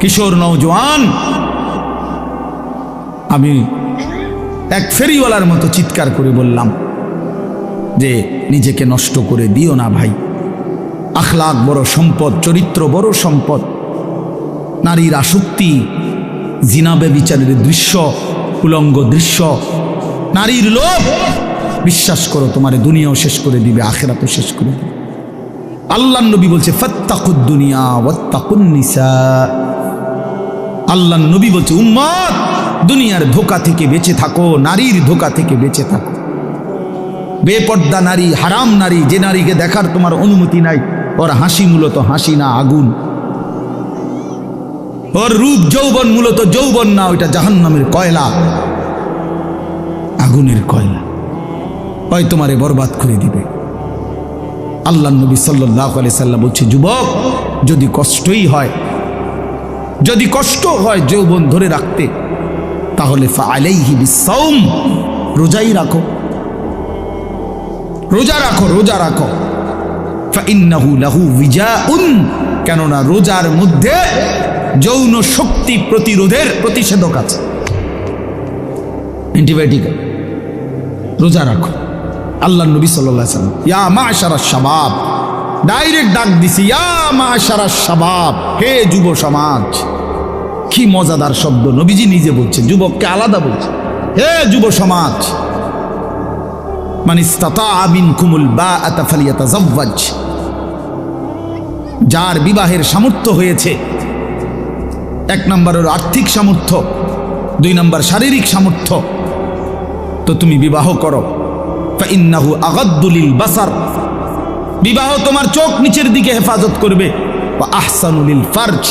কিশোর নৌজওয়ান আমি এক ফেরিওয়ালার মতো চিৎকার করে বললাম যে, নিজেকে নষ্ট করে দিও না ভাই। আখলাক বড় সম্পদ, চরিত্র বড় সম্পদ। নারীর আসক্তি জিনাবে বিচারের দৃশ্য, উলঙ্গ দৃশ্য। নারীর লোভ, বিশ্বাস করো, তোমার দুনিয়াও শেষ করে দিবে, আখেরাতও শেষ করে দিবে। আল্লাহ নবী বলছে, ফত্তাকুদ দুনিয়া ওয়াত্তাকুন নিসা। আল্লাহ নবী বলছে, উম্মত, দুনিয়ার ধোকা থেকে বেঁচে থাকো, নারীর ধোকা থেকে বেঁচে থাকো। বেপর্দা নারী, হারাম নারী, যে নারীকে দেখার তোমার অনুমতি নাই, ওর হাসি মূলত হাসি না আগুন। ওর রূপ যৌবন মূলত যৌবন না, ওইটা জাহান্নামের কয়লা। আগুনের কয়লা। হয় তোমারে বরবাদ করে দিবে। আল্লাহ নবী সাল্লাহ আলি সাল্লাম বলছে, যুবক, যদি কষ্টই হয় যদি কষ্ট হয় যৌবন ধরে রাখতে, তাহলে রোজাই রাখো। রোজা রাখো রোজা রাখো। লাহু বিজাউন কেননা রোজার মধ্যে যৌন শক্তি প্রতিরোধের প্রতিষেধক আছে। অ্যান্টিবায়োটিক রোজা রাখো। আল্লাহ নবী সাল্লাম ইয়া মা সারা শাবাব ডাইরেক্ট ডাক দিছি শাবাব, হে যুব সমাজ, কি মজাদার শব্দ। নবীজি নিজে বলছেন, যুবককে আলাদা বলছে, হে যুব সমাজ মানে যার বিবাহের সামর্থ্য হয়েছে, এক নম্বর হলো আর্থিক সামর্থ্য, দুই নম্বর শারীরিক সামর্থ্য, তো তুমি বিবাহ করো ফাইন্নাহু আগাদ্দুলিল বাসার। বিবাহ তোমার চোখ নিচের দিকে হেফাজত করবে। বা আহসানুলিল ফার্জ,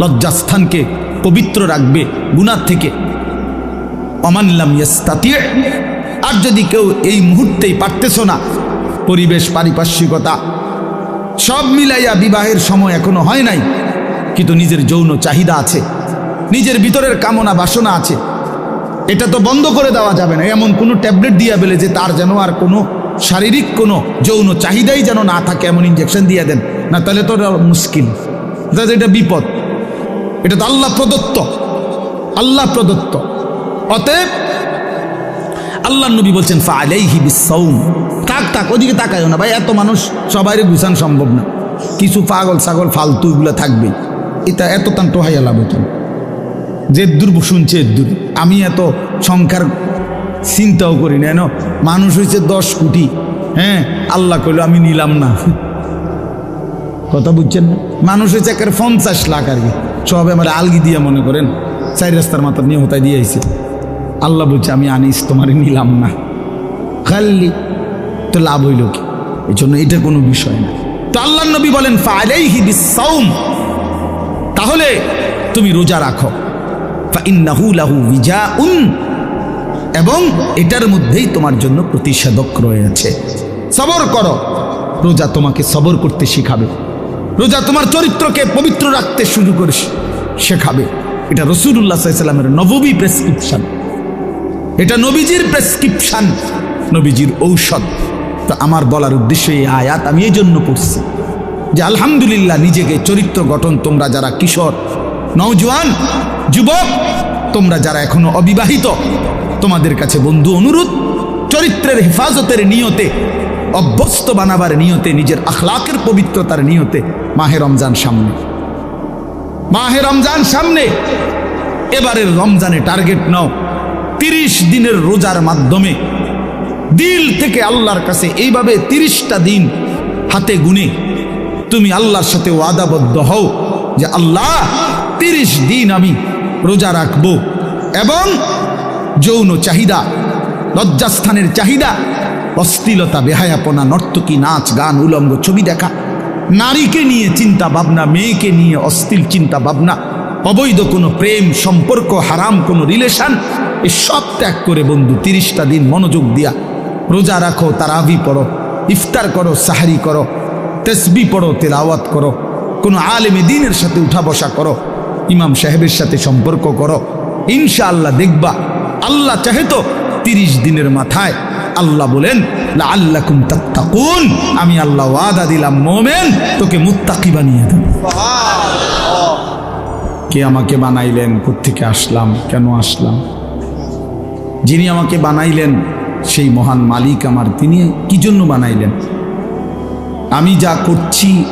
লজ্জাস্থানকে পবিত্র রাখবে গুনার থেকে। অমানলাম আর যদি কেউ এই মুহূর্তেই পারতেছো না, পরিবেশ পারিপার্শ্বিকতা, সব মিলাইয়া বিবাহের সময় এখনও হয় নাই, কিন্তু নিজের যৌন চাহিদা আছে, নিজের ভিতরের কামনা বাসনা আছে, এটা তো বন্ধ করে দেওয়া যাবে না। এমন কোনো ট্যাবলেট দিয়া বেলে যে তার যেন আর কোনো শারীরিক কোনো যৌন চাহিদাই যেন না থাকে, এমন ইঞ্জেকশন দিয়ে দেন। না, তাহলে তো মুশকিল। তাহলে এটা বিপদ। এটা তো আল্লাহ প্রদত্ত। আল্লাহ প্রদত্ত। অতএব আল্লাহ নবী বলছেন তাক তাক ওদিকে তাকায়ও না। ভাই, এত মানুষ সবাইরে গুছান সম্ভব না। কিছু পাগল ছাগল ফালতু এগুলো থাকবেই এটা এত তান টোহাইয়া লাভ হতো। যে দূর শুনছে দূর। আমি এত সংখ্যার চিন্তাও করি না, এন। মানুষ হয়েছে দশ কোটি হ্যাঁ? আল্লাহ কইল, আমি নিলাম না। কথা বুঝছেন? মানুষ হয়েছে একের পঞ্চাশ লাখ আর কি। সব আমার আলগি দিয়ে মনে করেন, চার রাস্তার মাথার নিয়ে হতায় দিয়ে আইছে। আল্লাহ বলছে, আমি আনিস, তোমারে নিলাম না। খাল্লি তো লাভ হইল কি? এই জন্য এটা কোনো বিষয় না। তো আল্লাহ নবী বলেন তাহলে তুমি রোজা রাখো। লাহু বিজাউন এবং এটার মধ্যেই তোমার জন্য প্রতিষেধক রয়েছে। সবর করো। রোজা তোমাকে সবর করতে শেখাবে। রোজা তোমার চরিত্রকে পবিত্র রাখতে শুরু করে শেখাবে। এটা রসুল্লাহ সাল্লামের নববী প্রেসক্রিপশন। এটা নবীজির প্রেসক্রিপশন, নবীজির ঔষধ। তো আমার বলার উদ্দেশ্য এই আয়াত আমি এই জন্য পড়ছি যে আলহামদুলিল্লাহ নিজেকে চরিত্র গঠন তোমরা যারা কিশোর, নওজোয়ান, যুবক, তোমরা যারা এখনও অবিবাহিত তোমাদের কাছে বন্ধু অনুরোধ, চরিত্রের হেফাজতের নিয়তে, অভ্যস্ত বানাবার নিয়তে, নিজের আখলাকের পবিত্রতার নিয়তে মাহে রমজান সামনে। মাহে রমজান সামনে। এবারের রমজানে টার্গেট নাও। তিরিশ দিনের রোজার মাধ্যমে দিল থেকে আল্লাহর কাছে এইভাবে তিরিশটা দিন হাতে গুনে তুমি আল্লাহর সাথে ওয়াদাবদ্ধ হও যে আল্লাহ, তিরিশ দিন আমি রোজা রাখব এবং যৌন চাহিদা, লজ্জাস্থানের চাহিদা, অশ্লীলতা, বেহায়াপনা, নর্তকী, নাচ, গান, উলঙ্গ, ছবি দেখা, নারীকে নিয়ে চিন্তা ভাবনা, মেয়েকে নিয়ে অস্থির চিন্তা ভাবনা, অবৈধ কোনো প্রেম, সম্পর্ক, হারাম কোনো রিলেশন, এ সব ত্যাগ করে বন্ধু, তিরিশটা দিন মনোযোগ দিয়া, রোজা রাখো, তারাবি পড়ো, ইফতার করো, সাহারি করো, তেসবি পড়ো, তেলাওয়াত করো, কোনো আলেমে দিনের সাথে উঠা বসা করো, ইমাম সাহেবের সাথে সম্পর্ক করো, ইনশাআল্লাহ দেখবা আল্লাহ চাহে তো তিরিশ দিনের মাথায়। আল্লাহ বলেন আল্লাহ তাত্তাকুন। আমি আল্লাহ ওয়াদা দিলাম, মোমেন, তোকে মুত্তাকি বানিয়ে দেব। কে আমাকে বানাইলেন? কোত্থেকে আসলাম? কেন আসলাম? যিনি আমাকে বানাইলেন, সেই মহান মালিক আমার, তিনি কি জন্য বানাইলেন? আমি যা করছি,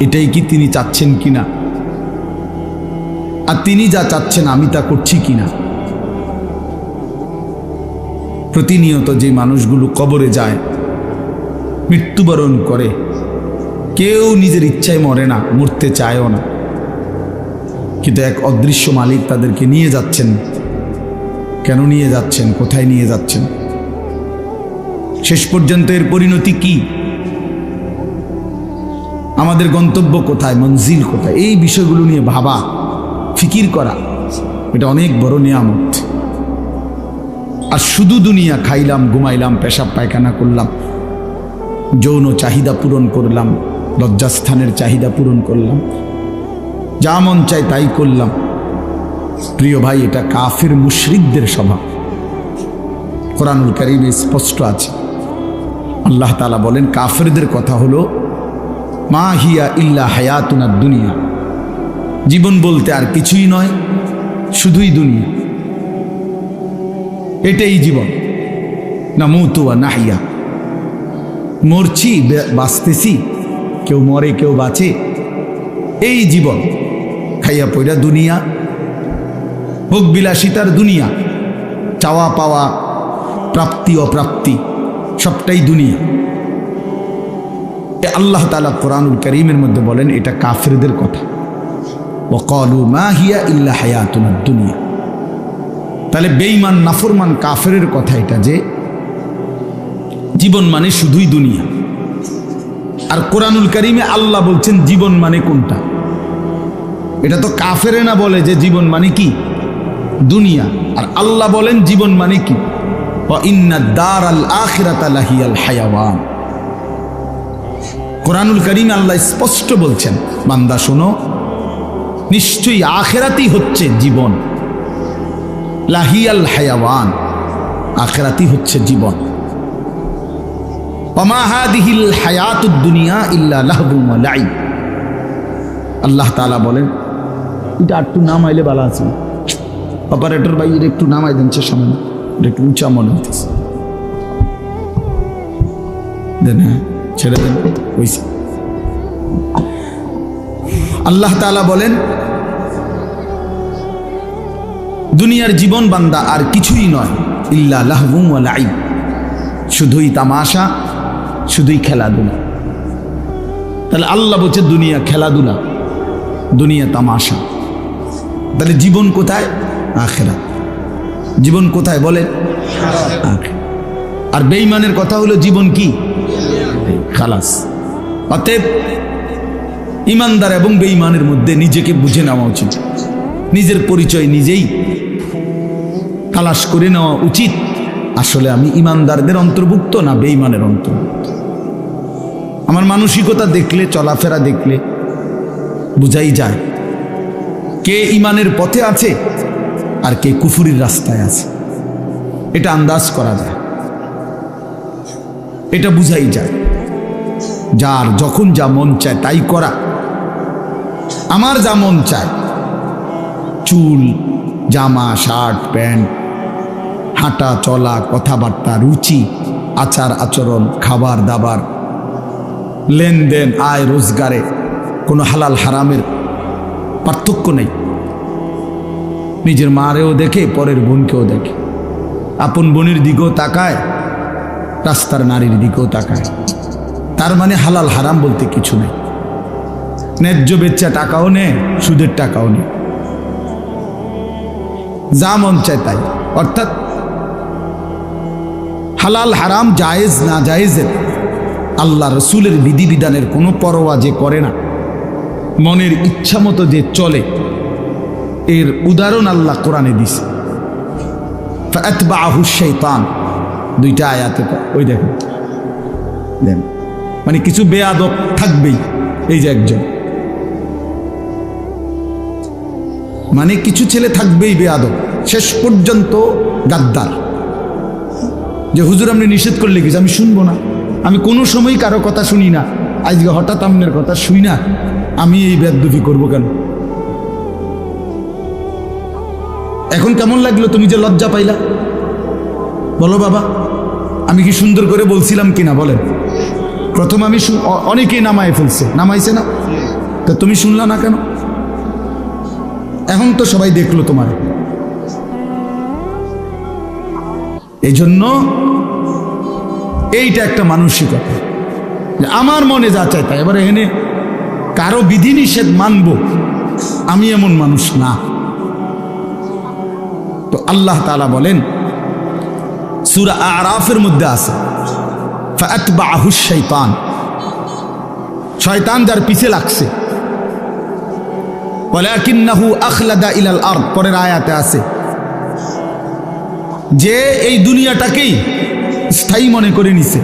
এটাই কি তিনি চাচ্ছেন কিনা? আর তিনি যা চাচ্ছেন, আমি তা করছি কিনা? প্রতিনিয়ত যে মানুষগুলো কবরে যায়, মৃত্যুবরণ করে, কেউ নিজের ইচ্ছায় মরে না, মরতে চায়ও না। কিন্তু এক অদৃশ্য মালিক তাদেরকে নিয়ে যাচ্ছেন। কেন নিয়ে যাচ্ছেন? কোথায় নিয়ে যাচ্ছেন? শেষ পর্যন্ত এর পরিণতি কি? আমাদের গন্তব্য কোথায়? মঞ্জিল কোথায়? এই বিষয়গুলো নিয়ে ভাবা, ফিকির করা, এটা অনেক বড় নিয়ামত। আর শুধু দুনিয়া খাইলাম, ঘুমাইলাম, পেশাব পায়খানা করলাম, যৌন চাহিদা পূরণ করলাম, লজ্জাস্থানের চাহিদা পূরণ করলাম, যা মন চাই তাই করলাম। প্রিয় ভাই, এটা কাফের মুশরিকদের স্বভাব। কোরআনুল করিমে স্পষ্ট আছে। আল্লাহ তালা বলেন, কাফেরদের কথা হলো, মা হিয়া ইল্লা হায়াতুনার দুনিয়া জীবন বলতে আর কিছুই নয়, শুধুই দুনিয়া। এটাই জীবন। না মৌতুয়া নাহিয়া। মরছি বাঁচতেছি, কেউ মরে, কেউ বাঁচে। এই জীবন খাইয়া পয়রা দুনিয়া, ভোগ বিলাসিতার দুনিয়া, চাওয়া পাওয়া, প্রাপ্তি, অপ্রাপ্তি, সবটাই দুনিয়া। আল্লাহ তালা কোরআনুল করিমের মধ্যে বলেন, এটা কাফেরদের কথা। ও কলু মা হিয়া ইল্লা হায়াতুনার দুনিয়া তাহলে বেইমান নাফরমান কাফের কথা এটা যে জীবন মানে শুধুই দুনিয়া। আর কোরআনুল করিমে আল্লাহ বলছেন, জীবন মানে কোনটা? এটা তো কাফেরে না বলে যে জীবন মানে কি? দুনিয়া। আর আল্লাহ বলেন, জীবন মানে কি? কোরআনুল করিম আল্লাহ স্পষ্ট বলছেন, বান্দা শোনো, নিশ্চয়ই আখেরাতি হচ্ছে জীবন। লাহিয়াল হায়াওয়ান আখেরাতি হচ্ছে জীবন। অমাহাদিহিল হায়াতুদ দুনিয়া ইল্লা লাহবুম ওয়া লাইব। আল্লাহ তাআলা বলেন, এটা একটু নামাইলে ভালো আছে। অপারেটর ভাই, এটা একটু নামাই দেন সামনে এটা একটু উঁচা মনে হইতেছে। দেন হ্যাঁ ছেড়ে দেন আল্লাহ তাআলা বলেন দুনিয়ার জীবন বান্দা আর কিছুই নয়, ইল্লা লাহবুম লাইব শুধুই তামাশা, শুধুই খেলাধুলা। তাহলে আল্লাহ বলছে, দুনিয়া খেলাধুলা, দুনিয়া তামাশা। তাহলে জীবন কোথায়? আখেরা জীবন কোথায় আখের। আর বেঈমানের কথা হলো জীবন কি? খালাস। অতএব ইমানদার এবং বেইমানের মধ্যে নিজেকে বুঝে নেওয়া উচিত। নিজের পরিচয় নিজেই তালাশ করে নেওয়া উচিত। আসলে আমি ইমানদারদের অন্তর্ভুক্ত না, বেঈমানের অন্তর্ভুক্ত। আমার মানসিকতা দেখলে, চলাফেরা দেখলে বুঝাই যায় কে ইমানের পথে আছে আর কে কুফুরির রাস্তায় আছে। এটা আন্দাজ করা যায়। এটা বুঝাই যায়। যার যখন যা মন চায় তাই করা। আমার যা মন চায়। চুল, জামা, শার্ট, প্যান্ট হাঁটা, চলা, কথাবার্তা, রুচি, আচার, আচরণ, খাবার, দাবার, লেনদেন, আয়, রোজগারে কোনো হালাল, হারামের পার্থক্য নেই। নিজের মারেও দেখে, পরের বোনকেও দেখে। আপন বোনের দিকেও তাকায়, রাস্তার নারীর দিকেও তাকায়। তার মানে হালাল, হারাম বলতে কিছু নেই। ন্যায্য বেচ্চা টাকাও নেয় সুদের টাকাও নেই। যা মন চায় তাই। অর্থাৎ হালাল, হারাম, জায়েজ, না জায়েজের। আল্লাহ রসুলের বিধিবিধানের কোনো পরোয়া যে করে না। মনের ইচ্ছা মতো যে চলে, এর উদাহরণ আল্লাহ কোরআনে দিছে। ফাতবাহু শাইতান দুইটা আয়াতে ওই দেখেন। দেন। মানে কিছু বেয়াদব থাকবেই এই যে একজন। মানে কিছু ছেলে থাকবেই বেয়াদব। শেষ পর্যন্ত গাদ্দার। যে হুজুর আপনি নিষেধ করলে কিছু আমি শুনব না? আমি কোনো সময় কারও কথা শুনি না। আজকে হঠাৎ আপনার কথা শুই না। আমি এই বেদুফি করব কেন? এখন কেমন লাগল তুমি যে লজ্জা পাইলা? বলো বাবা, আমি কি সুন্দর করে বলছিলাম কিনা বলেন। প্রথম আমি অনেকেই নামায় ফেলছে। নামাইছে না? তা তুমি শুনলা না কেন? এখন তো সবাই দেখল তোমার। এই জন্য এইটা একটা মানসিকতা। আমার মনে যা চাই তাই। এবার এখানে কারও বিধিনিষেধ মানব, আমি এমন মানুষ না। তো আল্লাহ তাআলা বলেন, সূরা আরাফের মধ্যে আছে ফাতবাহু শাইতান শয়তান যার পিছে লাগছে। বলে ওয়ালাকিন্নাহু আখলাদা ইলাল আর পরের আয়াতে আছে যে এই দুনিয়াটাকেই স্থায়ী মনে করে নিছে।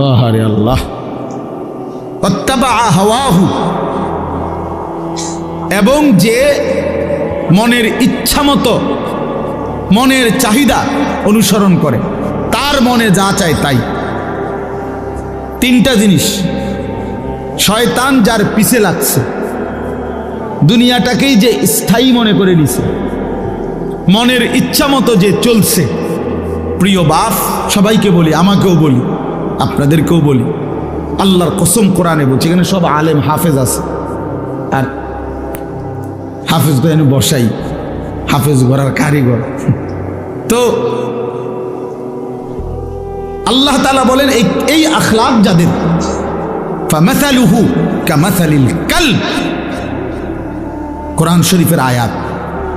আহারে আল্লাহ। হাওয়াহু। এবং যে মনের ইচ্ছা মতো মনের চাহিদা অনুসরণ করে তার মনে যা চায় তাই। তিনটা জিনিস শয়তান যার পিছে লাগছে। দুনিয়াটাকেই যে স্থায়ী মনে করে নিছে। মনের ইচ্ছা মতো যে চলছে। প্রিয় বাপ, সবাইকে বলি, আমাকেও বলি, আপনাদেরকেও বলি, আল্লাহর কসম কোরআনে বলছি, এখানে সব আলেম হাফেজ আছে। আর হাফেজ তো এনে বসাই, হাফেজ গড়ার কারিগর। তো আল্লাহ তালা বলেন, এই এই আখলাক যাদের কামাসালিল কালব। কোরআন শরীফের আয়াত।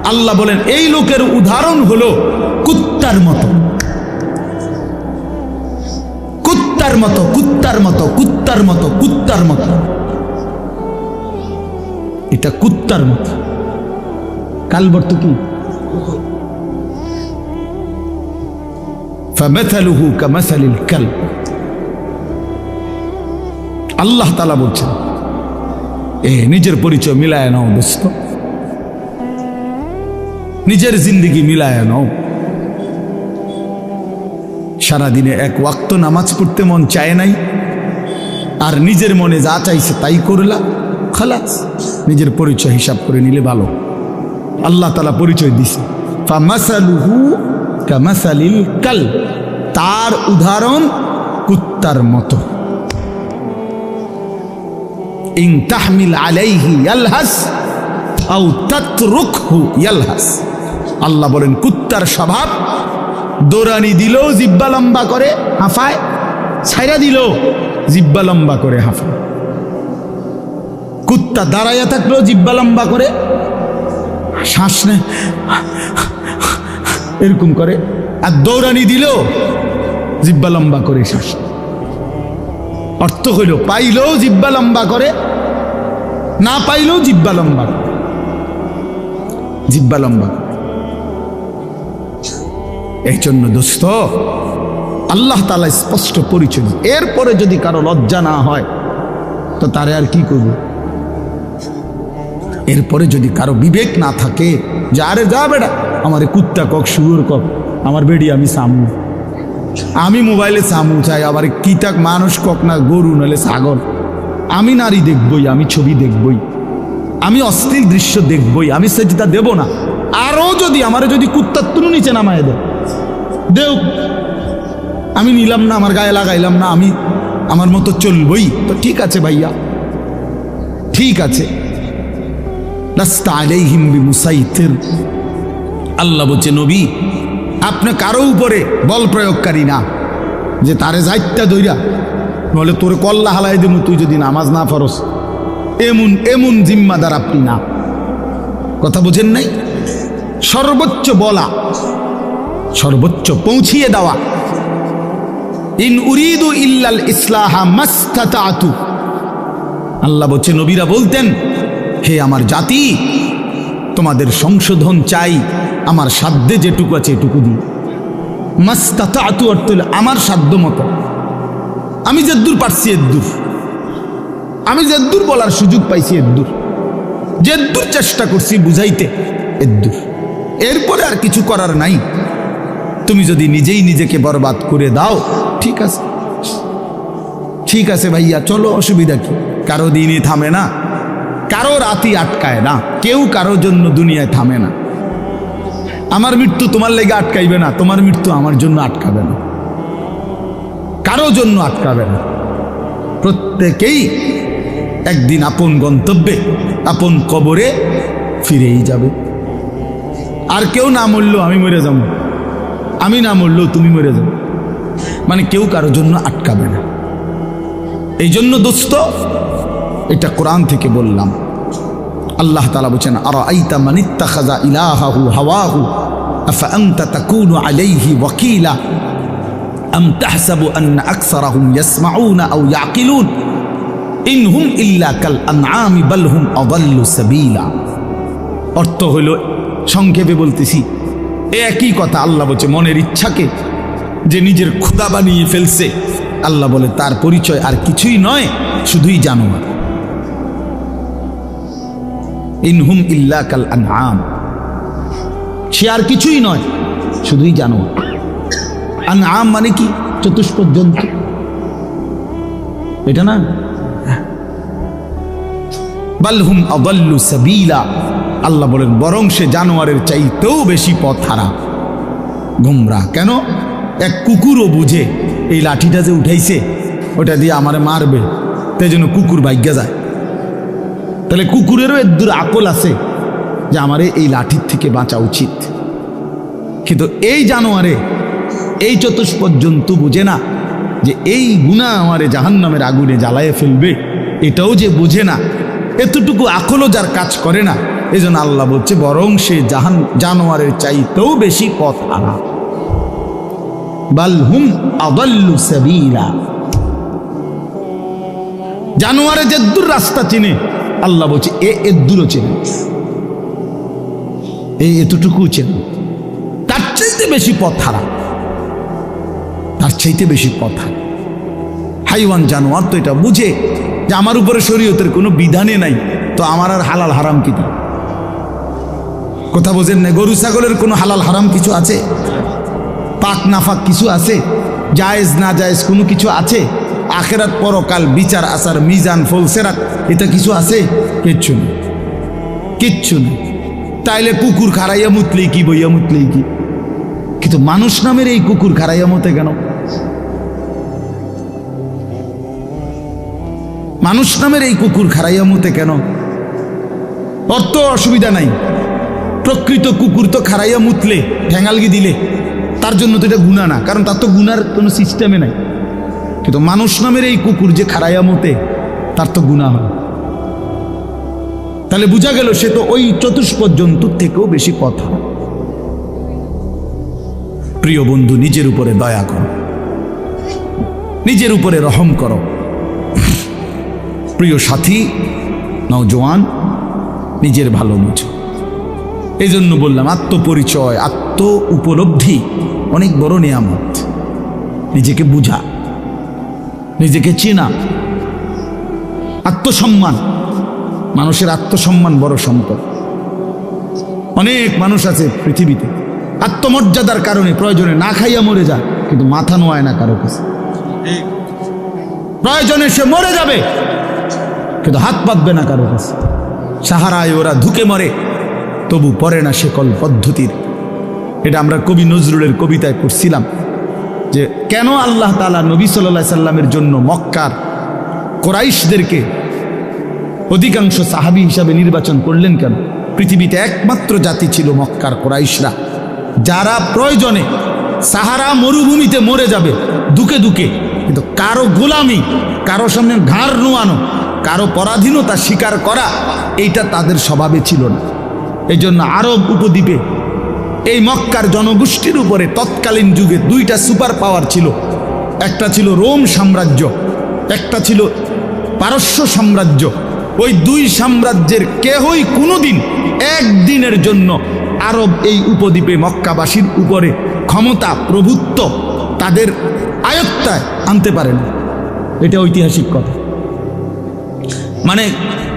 আল্লাহ বলেন, এই লোকের উদাহরণ হলো কুত্তার মতো। কুত্তার মতো কুত্তার মতো কুত্তার মতো কুত্তার মতো। এটা কুত্তার মতো। কালবর্ত কি? আল্লাহ তালা বলছেন, এ, নিজের পরিচয় মিলায় নাও, দোস্ত। নিজের জিন্দিগি মিলায় নাও। সারাদিনে এক ওয়াক্ত নামাজ পড়তে মন চায় নাই, আর নিজের মনে যা চাইছে তাই করলা। খালাস, নিজের পরিচয় হিসাব করে নিলে ভালো। আল্লাহ তালা পরিচয় দিছে। কাল, তার উদাহরণ কুত্তার মতো। ইন তাহমিল আলাইহি ইয়ালহাস, আও তাতরুকহু ইয়ালহাস। আল্লাহ বলেন, কুত্তার স্বভাব। দৌড়ানি দিল, জিব্বা লম্বা করে হাফায়, ছাইরা দিল, জিব্বা লম্বা করে হাফায়। কুত্তা দাঁড়াইয়া থাকলেও জিব্বা লম্বা করে, শ্বাস এরকম করে। আর দৌড়ানি দিল, জিব্বা লম্বা করে শ্বাস অর্থ হইল পাইলেও জিব্বা লম্বা করে, না পাইলেও জিব্বা লম্বা জিব্বা লম্বা। এই জন্য দোস্ত, আল্লাহ তালা স্পষ্ট পরিচয় এরপরে যদি কারও লজ্জা না হয়, তো তারে আর কি করবে? এরপরে যদি কারও বিবেক না থাকে, যে আরে যা বেটা, আমার কুত্তা কক, শুয়োর কক, আমার বেডি আমি সামু। আমি মোবাইলে সামু চাই, আবার কি তাক মানুষ কক না, গরু নাহলে ছাগল। আমি নারী দেখবই, আমি ছবি দেখবই। আমি অস্থির দৃশ্য দেখবই, আমি সেজদা দেব না। আরও যদি, আমারে যদি কুত্তার তুলু নিচে নামায় দেয়। দেও। আমি নিলাম না, আমার গায়ে লাগাইলাম না, আমি আমার মতো চলবই। তো ঠিক আছে ভাইয়া। ঠিক আছে। আল্লাহ বলছে, নবী, আপনি কারও উপরে বল প্রয়োগকারী না, যে তারে যাইত্যা দইরা বলে তোর কল্লা হালাই দেবো তুই যদি নামাজ না ফরস। এমন এমন জিম্মাদার আপনি না। কথা বুঝেন নাই? সর্বোচ্চ বলা। সর্বোচ্চ পৌঁছিয়ে দেওয়া। ইন উরিদু ইল্লাল ইসলাহা মাস্তাতাতু। আল্লাহ বলছে, নবীরা বলতেন, হে আমার জাতি, তোমাদের সংশোধন চাই, আমার সাধ্যে যেটুকু আছে এটুকু দিই। মাস্তাতা আতু অর্থ আমার সাধ্য মতো। আমি যেদ্দূর পারছি এদ্দূর। আমি যেদ্দূর বলার সুযোগ পাইছি এদ্দূর। যেদ্দূর চেষ্টা করছি বুঝাইতে, এদ্দূর। এরপরে আর কিছু করার নাই। তুমি যদি নিজেই নিজেকে বরবাদ করে দাও, ঠিক আছে। ঠিক আছে ভাইয়া, চলো, অসুবিধা কি? কারও দিনই থামে না। কারও রাতি আটকায় না। কেউ কারও জন্য দুনিয়ায় থামে না। আমার মৃত্যু তোমার লেগে আটকাইবে না, তোমার মৃত্যু আমার জন্য আটকাবে না। কারও জন্য আটকাবে না। প্রত্যেকেই একদিন আপন গন্তব্যে, আপন কবরে ফিরেই যাবে। আর কেউ না মরল আমি মরে যাব। আমি না মরলেও তুমি মরে যাবে মানে কেউ কারোর জন্য আটকাবে না। এই জন্য দোস্ত, এটা কোরআন থেকে বললাম। আল্লাহ তালা বলছেন আর আইতা মানিত্তা খাজা ইলাহাহু হাওয়াহু আলাইহি ইয়াকিলুন ইনহুম ইল্লা কাল অর্থ সংক্ষেপে বলতেছি একই কথা আল্লাহ বলছে, মনের ইচ্ছাকে যে নিজের ক্ষুদা বানিয়ে ফেলছে, আল্লাহ বলে, তার পরিচয় আর কিছুই নয়, শুধুই জানোয়ার ইনহুম ইল্লা কাল আনআম। সে আর কিছুই নয়, শুধুই জানোয়ার আনআম মানে কি? চতুষ্পদ জন্তু এটা না? বালহুম আদাল্লু সাবিলা। আল্লাহ বলেন, বরং সে জানোয়ারের চাইতেও বেশি পথ হারা গুমরা, কেন? এক কুকুরও বুঝে, এই লাঠিটা যে উঠাইছে, ওটা দিয়ে আমারে মারবে, তাই জন্য কুকুর ভাগ্যা যায়। তাহলে কুকুরেরও এর দূর আকল আছে যে আমারে এই লাঠির থেকে বাঁচা উচিত। কিন্তু এই জানোয়ারে এই চতুষ্পদ জন্তু বুঝে না যে এই গুণা আমারে জাহান্নামের আগুনে জ্বালায়ে ফেলবে, এটাও যে বুঝে না এতটুকু আকলও যার কাজ করে না। এই জন্য আল্লাহ বলছে, বরং সে জাহান জানোয়ারের চাইতেও বেশি পথ আনা। বালহুম আদাল্লু সাবিলা। জানোয়ারে যেদ্দুর রাস্তা চিনে, আল্লাহ বলছে, এ এদ্দুরও চেনে। এই এতটুকু চেনে। তার চাইতে বেশি পথ হারা। তার চাইতে বেশি পথ হারা। হাইওয়ান জানোয়ার তো এটা বুঝে। যে আমার উপরে শরীয়তের কোনো বিধানে নাই, তো আমার আর হালাল হারাম কি? কথা বোঝেন না, গরু ছাগলের কোনো হালাল হারাম কিছু আছে? পাক নাফাক কিছু আছে? জায়েজ না জায়েজ কোনো কিছু আছে? আখেরাত, পরকাল, বিচার আসার মিজান ফলসেরাত এটা কিছু আছে? কিচ্ছু নেই। কিচ্ছু নেই। তাইলে কুকুর খারাইয়া মুতলেই কি, বইয়া মুতলেই কি? কিন্তু মানুষ নামের এই কুকুর খারাইয়া মতে কেন? মানুষ নামের এই কুকুর খারাইয়া মতে কেন? অর্থ অসুবিধা নাই। প্রকৃত কুকুর তো খারাইয়া মুতলে ঠ্যাঙালগি দিলে। তার জন্য তো এটা গুণা না, কারণ তার তো গুনার কোনো সিস্টেমে নাই। কিন্তু মানুষ নামের এই কুকুর যে খারাইয়া মতে তার তো গুণা হয়। তাহলে বোঝা গেল সে তো ওই চতুষ্পদ জন্তুর থেকেও বেশি কথা প্রিয় বন্ধু, নিজের উপরে দয়া করো। নিজের উপরে রহম করো। প্রিয় সাথী নওজোয়ান নিজের ভালো বুঝো। এই জন্য বললাম, আত্মপরিচয় আত্ম উপলব্ধি অনেক বড় নিয়ামত। নিজেকে বুঝা, নিজেকে চেনা। আত্মসম্মান, মানুষের আত্মসম্মান বড় সম্পদ। অনেক মানুষ আছে পৃথিবীতে, আত্মমর্যাদার কারণে প্রয়োজনে না খাইয়া মরে যায়, কিন্তু মাথা নোয়ায় না কারও কাছে। প্রয়োজনে সে মরে যাবে। কিন্তু হাত পাতবে না কারও কাছে। সাহারায় ওরা ধুকে মরে, তবু পরে না সেকল পদ্ধতির। এটা আমরা কবি নজরুলের কবিতায় পড়ছিলাম যে কেন আল্লাহ তালা নবী সাল্লাহ সাল্লামের জন্য মক্কার কোরাইশদেরকে অধিকাংশ সাহাবি হিসাবে নির্বাচন করলেন কেন? পৃথিবীতে একমাত্র জাতি ছিল মক্কার কোরাইশরা। যারা প্রয়োজনে সাহারা মরুভূমিতে মরে যাবে, দুকে দুকে। কিন্তু কারও গোলামি, কারও সামনে ঘাড় নোয়ানো কারও পরাধীনতা স্বীকার করা, এইটা তাদের স্বভাবে ছিল না। এই জন্য আরব উপদ্বীপে এই মক্কার জনগোষ্ঠীর উপরে তৎকালীন যুগে দুইটা সুপার পাওয়ার ছিল। একটা ছিল রোম সাম্রাজ্য, একটা ছিল পারস্য সাম্রাজ্য। ওই দুই সাম্রাজ্যের কেহই কোনোদিন একদিনের জন্য আরব এই উপদ্বীপে মক্কাবাসীর উপরে ক্ষমতা, প্রভুত্ব তাদের আয়ত্তায় আনতে পারে না এটা ঐতিহাসিক কথা। মানে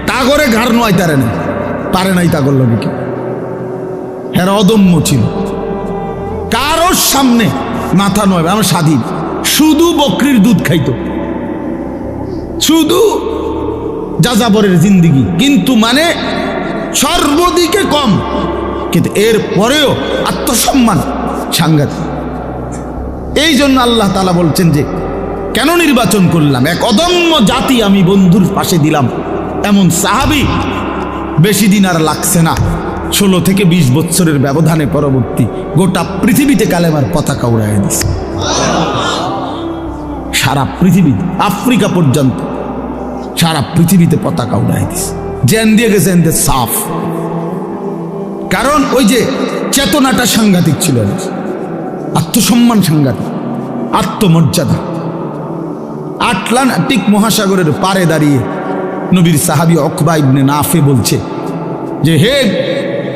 তাগরে ঘাড় নোয়াই তারে না পারে নাই তাগর লগে কি হ্যাঁ অদম্য ছিল। কারোর সামনে মাথা নয়, আমার স্বাধীন শুধু বকরির দুধ খাইতো। শুধু যাযাবরের জিন্দিগি, কিন্তু মানে সর্বদিকে কম, কিন্তু এর পরেও আত্মসম্মান সাংঘাতিক। এই জন্য আল্লাহ তালা বলছেন যে কেন নির্বাচন করলাম? এক অদম্য জাতি আমি বন্ধুর পাশে দিলাম। এমন সাহাবি বেশি দিন আর লাগছে না। ষোলো থেকে বিশ বছরের ব্যবধানে পরবর্তী গোটা পৃথিবীতে কালেমার পতাকা উড়াই দিছে। সারা পৃথিবী, আফ্রিকা পর্যন্ত সারা পৃথিবীতে পতাকা উড়াই দিছে। জেন দিয়ে গেছে এনতে সাফ। কারণ ওই যে চেতনাটা সাংঘাতিক ছিল আত্মসম্মান সাংঘাতিক। আত্মমর্যাদা। আটলান্টিক মহাসাগরের পারে দাঁড়িয়ে নবীর সাহাবি অকবা ইবনে নাফে বলছে যে, হে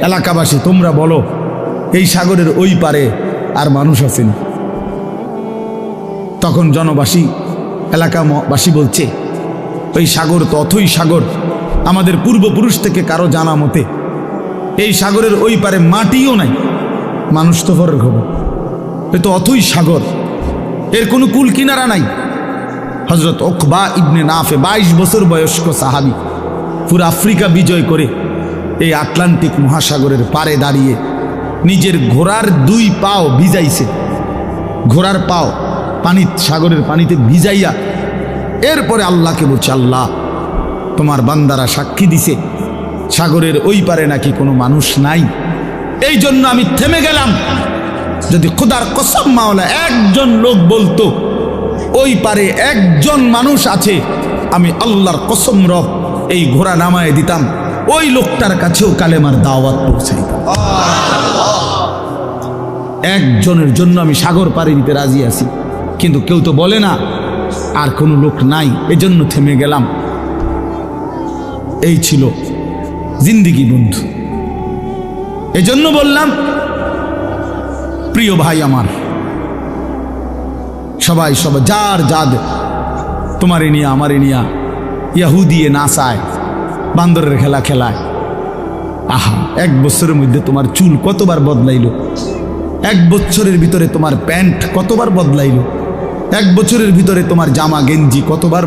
এলাকাবাসী, তোমরা বলো, এই সাগরের ওই পারে আর মানুষ আছেন? তখন জনবাসী, এলাকাবাসী বলছে, ওই সাগর তো অথই সাগর। আমাদের পূর্বপুরুষ থেকে কারও জানা মতে, এই সাগরের ওই পারে মাটিও নাই। মানুষ তো পরের খবর। এ তো অথই সাগর। এর কোনো কুল কিনারা নাই। হজরত ওকবা ইবনে নাফে বাইশ বছর বয়স্ক সাহাবি। পুরো আফ্রিকা বিজয় করে এই আটলান্টিক মহাসাগরের পারে দাঁড়িয়ে নিজের ঘোড়ার দুই পাও ভিজাইছে। ঘোড়ার পাও পানি সাগরের পানিতে ভিজাইয়া এরপরে আল্লাহকে বলছে, আল্লাহ, তোমার বান্দারা সাক্ষী দিছে। সাগরের ওই পারে নাকি কোনো মানুষ নাই। এই জন্য আমি থেমে গেলাম। যদি খোদার কসম মাওলা একজন লোক বলতো ওই পারে একজন মানুষ আছে। আমি আল্লাহর কসম রব, এই ঘোড়া নামায় দিতাম। ওই লোকটার কাছেও কালেমার দাওয়াত পৌঁছাইতাম একজনের জন্য আমি সাগর পাড়ি দিতে রাজি আছি। কিন্তু কেউ তো বলে না, আর কোনো লোক নাই, এজন্য থেমে গেলাম। এই ছিল জিন্দিগি বন্ধু। এজন্য বললাম, প্রিয় ভাই আমার সবাই সব যার যাদ তোমার এনিয়া আমার এনিয়া ইয়াহু দিয়ে নাচায়, বান্দরের খেলা খেলায়। আহা, এক বছরের মধ্যে তোমার চুল কতবার বদলাইল? এক বছরের ভিতরে তোমার প্যান্ট কতবার বদলাইল? এক বছরের ভিতরে তোমার জামা গেঞ্জি কতবার